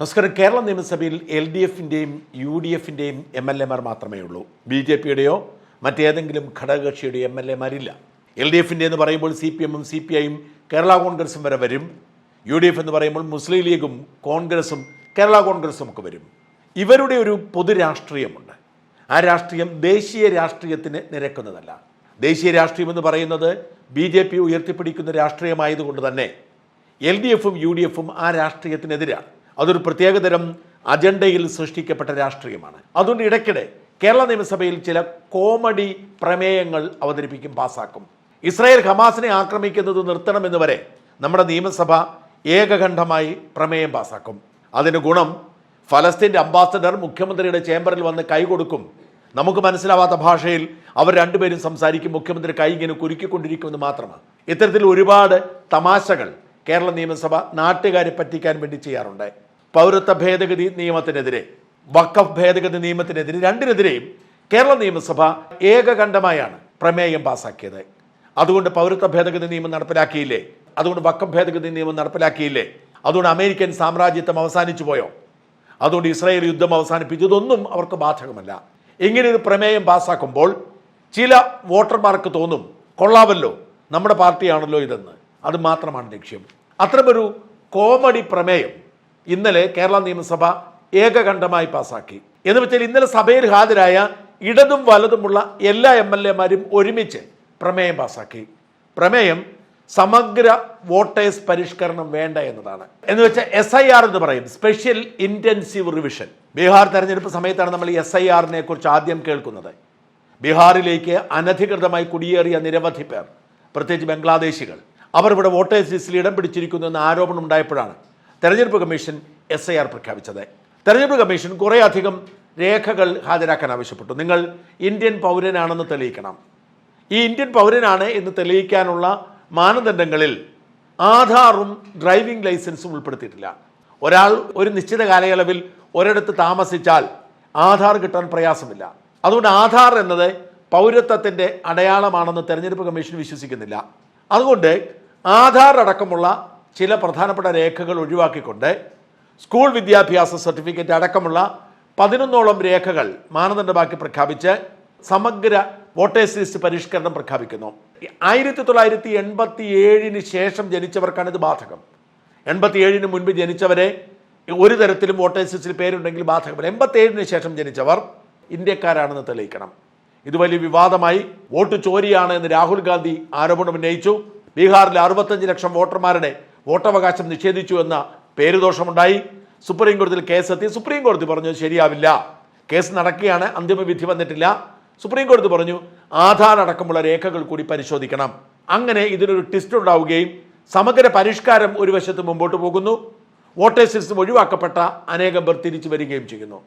നമസ്കാരം. കേരള നിയമസഭയിൽ L D എഫിന്റെയും യു ഡി എഫിന്റെയും എം എൽ എമാർ മാത്രമേ ഉള്ളൂ. ബി ജെ പിയുടെയോ മറ്റേതെങ്കിലും ഘടകകക്ഷിയുടെയോ എം എൽ എമാരില്ല. എൽ ഡി എഫിന്റെ എന്ന് പറയുമ്പോൾ സി പി എമ്മും സി പി ഐയും കേരള കോൺഗ്രസും വരെ വരും. യു ഡി എഫ് എന്ന് പറയുമ്പോൾ മുസ്ലിം ലീഗും കോൺഗ്രസും കേരള കോൺഗ്രസും ഒക്കെ വരും. ഇവരുടെ ഒരു പൊതു രാഷ്ട്രീയമുണ്ട് ആ രാഷ്ട്രീയം ദേശീയ രാഷ്ട്രീയത്തിന് നിരക്കുന്നതല്ല. ദേശീയ രാഷ്ട്രീയം എന്ന് പറയുന്നത് ബി ജെ പി ഉയർത്തിപ്പിടിക്കുന്ന രാഷ്ട്രീയമായതുകൊണ്ട് തന്നെ എൽ ഡി എഫും യു ഡി എഫും ആ രാഷ്ട്രീയത്തിനെതിരാണ്. അതൊരു പ്രത്യേകതരം അജണ്ടയിൽ സൃഷ്ടിക്കപ്പെട്ട രാഷ്ട്രീയമാണ്. അതുകൊണ്ട് ഇടയ്ക്കിടെ കേരള നിയമസഭയിൽ ചില കോമഡി പ്രമേയങ്ങൾ അവതരിപ്പിക്കും പാസാക്കും ഇസ്രായേൽ ഹമാസിനെ ആക്രമിക്കുന്നത് നിർത്തണമെന്ന് വരെ നമ്മുടെ നിയമസഭ ഏകകണ്ഠമായി പ്രമേയം പാസാക്കും അതിന് ഗുണം ഫലസ്തീന്റെ അംബാസഡർ മുഖ്യമന്ത്രിയുടെ ചേംബറിൽ വന്ന് കൈ കൊടുക്കും. നമുക്ക് മനസ്സിലാവാത്ത ഭാഷയിൽ അവർ രണ്ടുപേരും സംസാരിക്കും മുഖ്യമന്ത്രി കൈ ഇങ്ങനെ കുരുക്കിക്കൊണ്ടിരിക്കുമെന്ന് മാത്രമാണ്. ഇത്തരത്തിൽ ഒരുപാട് തമാശകൾ കേരള നിയമസഭ നാട്ടുകാരെ പറ്റിക്കാൻ വേണ്ടി ചെയ്യാറുണ്ട്. പൗരത്വ ഭേദഗതി നിയമത്തിനെതിരെ വഖഫ് ഭേദഗതി നിയമത്തിനെതിരെ രണ്ടിനെതിരെയും കേരള നിയമസഭ ഏകകണ്ഠമായാണ് പ്രമേയം പാസാക്കിയത്. അതുകൊണ്ട് പൗരത്വ ഭേദഗതി നിയമം നടപ്പിലാക്കിയില്ലേ? അതുകൊണ്ട് വക്കഫ് ഭേദഗതി നിയമം നടപ്പിലാക്കിയില്ലേ? അതുകൊണ്ട് അമേരിക്കൻ സാമ്രാജ്യത്വം അവസാനിച്ചു പോയോ? അതുകൊണ്ട് ഇസ്രായേൽ യുദ്ധം അവസാനിപ്പിച്ചതൊന്നും അവർക്ക് ബാധകമല്ല. ഇങ്ങനെ ഒരു പ്രമേയം പാസ്സാക്കുമ്പോൾ ചില വോട്ടർമാർക്ക് തോന്നും കൊള്ളാവല്ലോ നമ്മുടെ പാർട്ടിയാണല്ലോ ഇതെന്ന്. അത് മാത്രമാണ് ലക്ഷ്യം. അത്തരമൊരു കോമഡി പ്രമേയം ഇന്നലെ കേരള നിയമസഭ ഏകകണ്ഠമായി പാസാക്കി. എന്ന് വെച്ചാൽ ഇന്നലെ സഭയിൽ ഹാജരായ ഇടതും വലതുമുള്ള എല്ലാ എം എൽ എമാരും ഒരുമിച്ച് പ്രമേയം പാസാക്കി. പ്രമേയം സമഗ്ര വോട്ടേഴ്സ് പരിഷ്കരണം വേണ്ട എന്നതാണ്. എന്ന് വെച്ചാൽ എസ് ഐ ആർ എന്ന് പറയും. സ്പെഷ്യൽ ഇന്റൻസീവ് റിവിഷൻ ബീഹാർ തെരഞ്ഞെടുപ്പ് സമയത്താണ് നമ്മൾ എസ് ഐ ആറിനെ കുറിച്ച് ആദ്യം കേൾക്കുന്നത്. ബീഹാറിലേക്ക് അനധികൃതമായി കുടിയേറിയ നിരവധി പേർ പ്രത്യേകിച്ച് ബംഗ്ലാദേശികൾ അവർ ഇവിടെ വോട്ടേഴ്സ് ലിസ്റ്റിൽ ഇടം പിടിച്ചിരിക്കുന്നു എന്ന ആരോപണം ഉണ്ടായപ്പോഴാണ് തെരഞ്ഞെടുപ്പ് കമ്മീഷൻ എസ് ഐ ആർ പ്രഖ്യാപിച്ചത്. തെരഞ്ഞെടുപ്പ് കമ്മീഷൻ കുറേയധികം രേഖകൾ ഹാജരാക്കാൻ ആവശ്യപ്പെട്ടു. നിങ്ങൾ ഇന്ത്യൻ പൗരനാണെന്ന് തെളിയിക്കണം. ഈ ഇന്ത്യൻ പൗരനാണ് എന്ന് തെളിയിക്കാനുള്ള മാനദണ്ഡങ്ങളിൽ ആധാറും ഡ്രൈവിംഗ് ലൈസൻസും ഉൾപ്പെടുത്തിയിട്ടില്ല. ഒരാൾ ഒരു നിശ്ചിത കാലയളവിൽ ഒരിടത്ത് താമസിച്ചാൽ ആധാർ കിട്ടാൻ പ്രയാസമില്ല. അതുകൊണ്ട് ആധാർ എന്നത് പൗരത്വത്തിന്റെ അടയാളമാണെന്ന് തെരഞ്ഞെടുപ്പ് കമ്മീഷൻ വിശ്വസിക്കുന്നില്ല. അതുകൊണ്ട് ആധാർ അടക്കമുള്ള ചില പ്രധാനപ്പെട്ട രേഖകൾ ഒഴിവാക്കിക്കൊണ്ട് സ്കൂൾ വിദ്യാഭ്യാസ സർട്ടിഫിക്കറ്റ് അടക്കമുള്ള പതിനൊന്നോളം രേഖകൾ മാനദണ്ഡമാക്കി പ്രഖ്യാപിച്ച് സമഗ്ര വോട്ടേഴ്സ് ലിസ്റ്റ് പരിഷ്കരണം പ്രഖ്യാപിക്കുന്നു. ആയിരത്തി തൊള്ളായിരത്തി എൺപത്തി ഏഴിന് ശേഷം ജനിച്ചവർക്കാണ് ഇത് ബാധകം. എൺപത്തി ഏഴിന് മുൻപ് ജനിച്ചവരെ ഒരു തരത്തിലും വോട്ടേഴ്സ് ലിസ്റ്റിൽ പേരുണ്ടെങ്കിൽ ബാധകമല്ല. എൺപത്തി ഏഴിന് ശേഷം ജനിച്ചവർ ഇന്ത്യക്കാരാണെന്ന് തെളിയിക്കണം. ഇത് വലിയ വിവാദമായി വോട്ട് ചോരിയാണ് എന്ന് രാഹുൽ ഗാന്ധി ആരോപണം ഉന്നയിച്ചു. ബീഹാറിലെ അറുപത്തഞ്ച് ലക്ഷം വോട്ടർമാരുടെ വോട്ടവകാശം നിഷേധിച്ചു എന്ന പേരുദോഷമുണ്ടായി. സുപ്രീം കോടതിയിൽ കേസെത്തി. സുപ്രീം കോടതി പറഞ്ഞു ശരിയാവില്ല. കേസ് നടക്കുകയാണ്. അന്തിമ വിധി വന്നിട്ടില്ല. സുപ്രീം കോടതി പറഞ്ഞു ആധാർ അടക്കമുള്ള രേഖകൾ കൂടി പരിശോധിക്കണം. അങ്ങനെ ഇതിനൊരു ട്വിസ്റ്റ് ഉണ്ടാവുകയും സമഗ്ര പരിഷ്കാരം ഒരു വശത്ത് മുമ്പോട്ട് പോകുന്നു. വോട്ടേഴ്സ് ലിസ്റ്റ് ഒഴിവാക്കപ്പെട്ട അനേകം പേർ തിരിച്ചു വരികയും ചെയ്യുന്നു.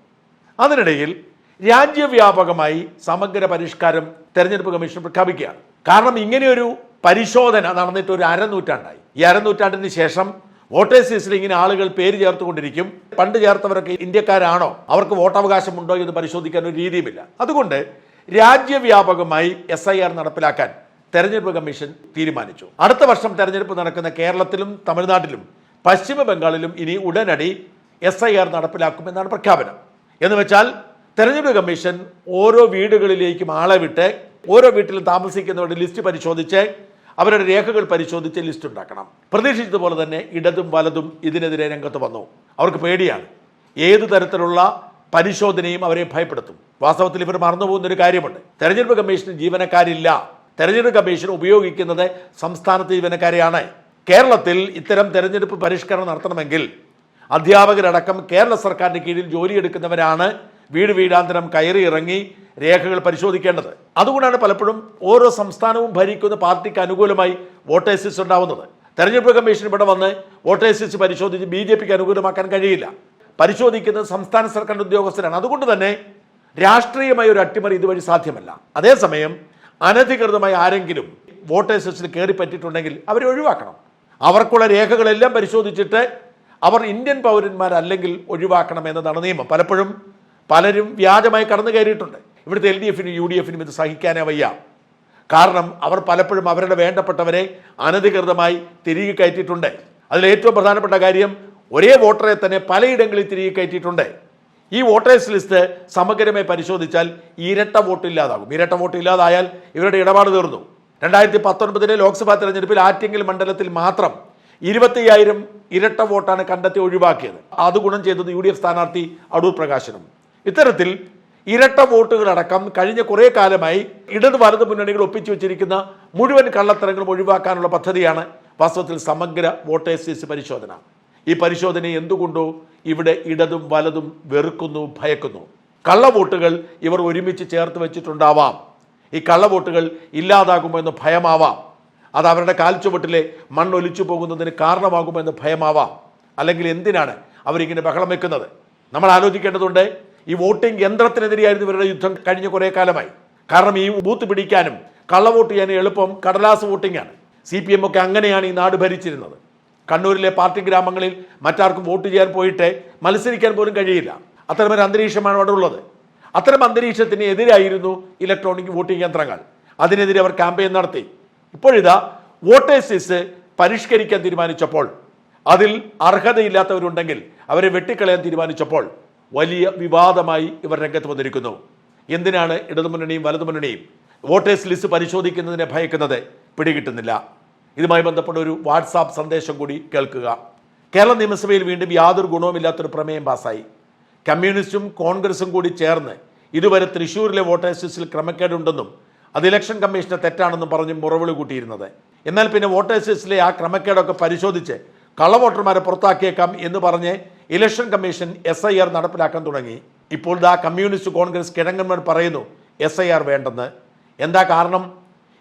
അതിനിടയിൽ രാജ്യവ്യാപകമായി സമഗ്ര പരിഷ്കാരം തെരഞ്ഞെടുപ്പ് കമ്മീഷൻ പ്രഖ്യാപിക്കുകയാണ്. കാരണം ഇങ്ങനെയൊരു പരിശോധന നടന്നിട്ട് ഒരു അരനൂറ്റാണ്ടായി. ഈ അരനൂറ്റാണ്ടിന് ശേഷം വോട്ടേഴ്സ് ലിസ്റ്റിൽ ഇങ്ങനെ ആളുകൾ പേര് ചേർത്തുകൊണ്ടിരിക്കും. പണ്ട് ചേർത്തവരൊക്കെ ഇന്ത്യക്കാരാണോ? അവർക്ക് വോട്ടവകാശമുണ്ടോ എന്ന് പരിശോധിക്കാൻ ഒരു രീതിയുമില്ല. അതുകൊണ്ട് രാജ്യവ്യാപകമായി എസ് ഐ ആർ നടപ്പിലാക്കാൻ തെരഞ്ഞെടുപ്പ് കമ്മീഷൻ തീരുമാനിച്ചു. അടുത്ത വർഷം തെരഞ്ഞെടുപ്പ് നടക്കുന്ന കേരളത്തിലും തമിഴ്നാട്ടിലും പശ്ചിമ ബംഗാളിലും ഇനി ഉടനടി എസ് ഐ ആർ നടപ്പിലാക്കുമെന്നാണ് പ്രഖ്യാപനം. എന്ന് വെച്ചാൽ തെരഞ്ഞെടുപ്പ് കമ്മീഷൻ ഓരോ വീടുകളിലേക്കും ആളെ വിട്ട് ഓരോ വീട്ടിലും താമസിക്കുന്നവരുടെ ലിസ്റ്റ് പരിശോധിച്ച് അവരുടെ രേഖകൾ പരിശോധിച്ച് ലിസ്റ്റ് ഉണ്ടാക്കണം. പ്രതീക്ഷിച്ചതുപോലെ തന്നെ ഇടതും വലതും ഇതിനെതിരെ രംഗത്ത് വന്നു. അവർക്ക് പേടിയാണ്. ഏത് തരത്തിലുള്ള പരിശോധനയും അവരെ ഭയപ്പെടുത്തും. വാസ്തവത്തിൽ ഇവർ മറന്നുപോകുന്ന ഒരു കാര്യമുണ്ട്. തെരഞ്ഞെടുപ്പ് കമ്മീഷന് ജീവനക്കാരില്ല. തെരഞ്ഞെടുപ്പ് കമ്മീഷൻ ഉപയോഗിക്കുന്നത് സംസ്ഥാനത്തെ ജീവനക്കാരെയാണ്. കേരളത്തിൽ ഇത്തരം തെരഞ്ഞെടുപ്പ് പരിഷ്കരണം നടത്തണമെങ്കിൽ അധ്യാപകരടക്കം കേരള സർക്കാരിന്റെ കീഴിൽ ജോലിയെടുക്കുന്നവരാണ് വീട് വീടാന്തരം കയറി ഇറങ്ങി രേഖകൾ പരിശോധിക്കേണ്ടത്. അതുകൊണ്ടാണ് പലപ്പോഴും ഓരോ സംസ്ഥാനവും ഭരിക്കുന്ന പാർട്ടിക്ക് അനുകൂലമായി വോട്ടേഴ്സ് ലിസ്റ്റ് ഉണ്ടാവുന്നത്. തെരഞ്ഞെടുപ്പ് കമ്മീഷൻ ഇവിടെ വന്ന് വോട്ടേഴ്സ് ലിസ്റ്റ് പരിശോധിച്ച് ബി ജെ പിക്ക് അനുകൂലമാക്കാൻ കഴിയില്ല. പരിശോധിക്കുന്നത് സംസ്ഥാന സർക്കാർ ഉദ്യോഗസ്ഥരാണ്. അതുകൊണ്ട് തന്നെ രാഷ്ട്രീയമായ ഒരു അട്ടിമറി ഇതുവഴി സാധ്യമല്ല. അതേസമയം അനധികൃതമായി ആരെങ്കിലും വോട്ടേഴ്സ് ലിസ്റ്റിൽ കയറി പറ്റിയിട്ടുണ്ടെങ്കിൽ അവരെ ഒഴിവാക്കണം. അവർക്കുള്ള രേഖകളെല്ലാം പരിശോധിച്ചിട്ട് അവർ ഇന്ത്യൻ പൗരന്മാരല്ലെങ്കിൽ ഒഴിവാക്കണം എന്നതാണ് നിയമം. പലപ്പോഴും പലരും വ്യാജമായി കടന്നു കയറിയിട്ടുണ്ട്. ഇവിടുത്തെ എൽ ഡി എഫിനും യു ഡി എഫിനും ഇത് സഹിക്കാനേ വയ്യ. കാരണം അവർ പലപ്പോഴും അവരുടെ വേണ്ടപ്പെട്ടവരെ അനധികൃതമായി തിരികെ കയറ്റിയിട്ടുണ്ട്. അതിൽ ഏറ്റവും പ്രധാനപ്പെട്ട കാര്യം ഒരേ വോട്ടറെ തന്നെ പലയിടങ്ങളിൽ തിരികെ കയറ്റിയിട്ടുണ്ട്. ഈ വോട്ടേഴ്സ് ലിസ്റ്റ് സമഗ്രമായി പരിശോധിച്ചാൽ ഇരട്ട വോട്ട് ഇല്ലാതാകും. ഇരട്ട വോട്ട് ഇല്ലാതായാൽ ഇവരുടെ ഇടപാട് തീർന്നു. രണ്ടായിരത്തി പത്തൊൻപതിലെ ലോക്സഭാ തെരഞ്ഞെടുപ്പിൽ ആറ്റിങ്ങൽ മണ്ഡലത്തിൽ മാത്രം ഇരുപത്തയ്യായിരം ഇരട്ട വോട്ടാണ് കണ്ടെത്തി ഒഴിവാക്കിയത്. അത് ഗുണം ചെയ്തത് യു ഡി എഫ് സ്ഥാനാർത്ഥി അടൂർ പ്രകാശനും. ഇത്തരത്തിൽ ഇരട്ട വോട്ടുകളടക്കം കഴിഞ്ഞ കുറേ കാലമായി ഇടത് വലത് മുന്നണികൾ ഒപ്പിച്ചു വെച്ചിരിക്കുന്ന മുഴുവൻ കള്ളത്തരങ്ങളും ഒഴിവാക്കാനുള്ള പദ്ധതിയാണ് വാസ്തവത്തിൽ സമഗ്ര വോട്ടേഴ്സ് പരിശോധന. ഈ പരിശോധന എന്തുകൊണ്ടോ ഇവിടെ ഇടതും വലതും വെറുക്കുന്നു ഭയക്കുന്നു. കള്ളവോട്ടുകൾ ഇവർ ഒരുമിച്ച് ചേർത്ത് വെച്ചിട്ടുണ്ടാവാം. ഈ കള്ളവോട്ടുകൾ ഇല്ലാതാകുമെന്ന് ഭയമാവാം. അത് അവരുടെ കാൽച്ചുവട്ടിലെ മണ്ണൊലിച്ചു പോകുന്നതിന് കാരണമാകുമെന്ന് ഭയമാവാം. അല്ലെങ്കിൽ എന്തിനാണ് അവരിങ്ങനെ ബഹളം വെക്കുന്നത്? നമ്മൾ ആലോചിക്കേണ്ടതുണ്ട് ഈ വോട്ടിംഗ് യന്ത്രത്തിനെതിരെയായിരുന്നു ഇവരുടെ യുദ്ധം കഴിഞ്ഞ കുറേ കാലമായി. കാരണം ഈ ബൂത്ത് പിടിക്കാനും കള്ളവോട്ട് ചെയ്യാനും എളുപ്പം കടലാസ് വോട്ടിംഗാണ് സി പി എം ഒക്കെ അങ്ങനെയാണ് ഈ നാട് ഭരിച്ചിരുന്നത്. കണ്ണൂരിലെ പാർട്ടി ഗ്രാമങ്ങളിൽ മറ്റാർക്കും വോട്ട് ചെയ്യാൻ പോയിട്ട് മത്സരിക്കാൻ പോലും കഴിയില്ല. അത്തരമൊരു അന്തരീക്ഷമാണ് അവിടെ ഉള്ളത്. അത്തരം അന്തരീക്ഷത്തിന് എതിരായിരുന്നു ഇലക്ട്രോണിക് വോട്ടിംഗ് യന്ത്രങ്ങൾ. അതിനെതിരെ അവർ ക്യാമ്പയിൻ നടത്തി. ഇപ്പോഴിതാ വോട്ടേഴ്സ് ലിസ്റ്റ് പരിഷ്കരിക്കാൻ തീരുമാനിച്ചപ്പോൾ അതിൽ അർഹതയില്ലാത്തവരുണ്ടെങ്കിൽ അവരെ വെട്ടിക്കളയാൻ തീരുമാനിച്ചപ്പോൾ വലിയ വിവാദമായി ഇവർ രംഗത്ത് വന്നിരിക്കുന്നു. എന്തിനാണ് ഇടതുമുന്നണിയും വലതുമുന്നണിയും വോട്ടേഴ്സ് ലിസ്റ്റ് പരിശോധിക്കുന്നതിനെ ഭയക്കുന്നത്? പിടികിട്ടുന്നില്ല. ഇതുമായി ബന്ധപ്പെട്ട ഒരു വാട്സാപ്പ് സന്ദേശം കൂടി കേൾക്കുക. കേരള നിയമസഭയിൽ വീണ്ടും യാതൊരു ഗുണവുമില്ലാത്തൊരു പ്രമേയം പാസ്സായി. കമ്മ്യൂണിസ്റ്റും കോൺഗ്രസും കൂടി ചേർന്ന് ഇതുവരെ തൃശ്ശൂരിലെ വോട്ടേഴ്സ് ലിസ്റ്റിൽ ക്രമക്കേടുണ്ടെന്നും അത് ഇലക്ഷൻ കമ്മീഷന്റെ തെറ്റാണെന്നും പറഞ്ഞ് മുറവിളി കൂട്ടിയിരുന്നത്. എന്നാൽ പിന്നെ വോട്ടേഴ്സ് ലിസ്റ്റിലെ ആ ക്രമക്കേടൊക്കെ പരിശോധിച്ച് കള്ളവോട്ടർമാരെ പുറത്താക്കിയേക്കാം എന്ന് പറഞ്ഞ് election commission S I R നടപ്പിലാക്കാൻ തുടങ്ങി. ഇപ്പോൾ ദാ കമ്മ്യൂണിസ്റ്റ് കോൺഗ്രസ് കിഴങ്ങന്മാർ പറയുന്നു എസ് ഐ ആർ വേണ്ടെന്ന്. എന്താ കാരണം?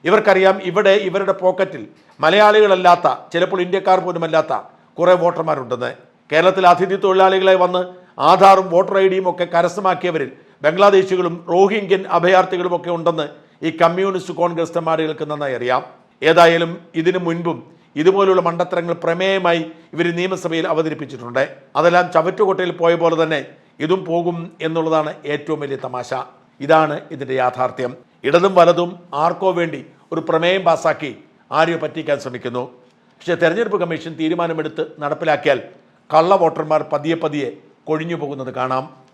ഇവർക്കറിയാം ഇവിടെ ഇവരുടെ പോക്കറ്റിൽ മലയാളികളല്ലാത്ത ചിലപ്പോൾ ഇന്ത്യക്കാർ പോലുമല്ലാത്ത കുറേ വോട്ടർമാരുണ്ടെന്ന്. കേരളത്തിൽ അതിഥി തൊഴിലാളികളെ വന്ന് ആധാറും വോട്ടർ ഐ ഡിയും ഒക്കെ കരസ്ഥമാക്കിയവരിൽ ബംഗ്ലാദേശികളും റോഹിംഗ്യൻ അഭയാർത്ഥികളും ഒക്കെ ഉണ്ടെന്ന് ഈ കമ്മ്യൂണിസ്റ്റ് കോൺഗ്രസ് നന്നായി അറിയാം. ഏതായാലും ഇതിനു മുൻപും ഇതുപോലുള്ള മണ്ടത്തരങ്ങൾ പ്രമേയമായി ഇവർ നിയമസഭയിൽ അവതരിപ്പിച്ചിട്ടുണ്ട്. അതെല്ലാം ചവറ്റുകൊട്ടയിൽ പോയ പോലെ തന്നെ ഇതും പോകും എന്നുള്ളതാണ് ഏറ്റവും വലിയ തമാശ. ഇതാണ് ഇതിന്റെ യാഥാർത്ഥ്യം. ഇടതും വലതും ആർക്കോ വേണ്ടി ഒരു പ്രമേയം പാസാക്കി ആരെയോ പറ്റിക്കാൻ ശ്രമിക്കുന്നു. പക്ഷേ തെരഞ്ഞെടുപ്പ് കമ്മീഷൻ തീരുമാനമെടുത്ത് നടപ്പിലാക്കിയാൽ കള്ള വോട്ടർമാർ പതിയെ പതിയെ കൊഴിഞ്ഞു പോകുന്നത് കാണാം.